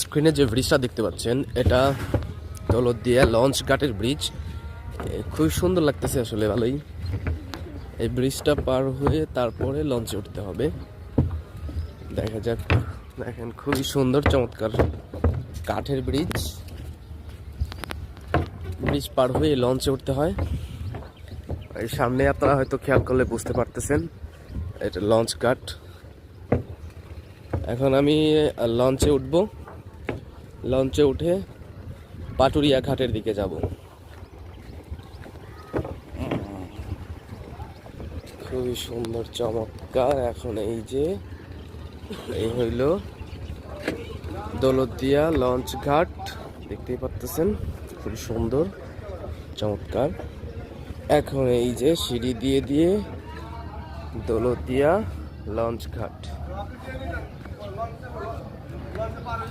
স্ক্রিনে যে ব্রিজটা দেখতে পাচ্ছেন, এটা দৌলতদিয়া লঞ্চ ঘাটের ব্রিজ। খুবই সুন্দর লাগতেছে আসলে, ভালোই। এই ব্রিজটা পার হয়ে তারপরে লঞ্চে উঠতে হবে। দেখা যাক, দেখেন, খুবই সুন্দর, চমৎকার কাঠের ব্রিজ। ব্রিজ পার হয়ে লঞ্চে উঠতে হয়। এই সামনে আপনারা হয়তো খেয়াল করলে বুঝতে পারতেছেন, এটা লঞ্চ ঘাট। এখন আমি লঞ্চে উঠব। লঞ্চে উঠে পাটুরিয়া ঘাটের দিকে যাব। খুবই সুন্দর, চমৎকার। এখন এই যে, এই হইল দৌলতদিয়া লঞ্চ ঘাট। দেখতেই পারতেছেন, খুবই সুন্দর, চমৎকার। এখন এই যে সিঁড়ি দিয়ে দিয়ে দৌলতদিয়া লঞ্চ ঘাট।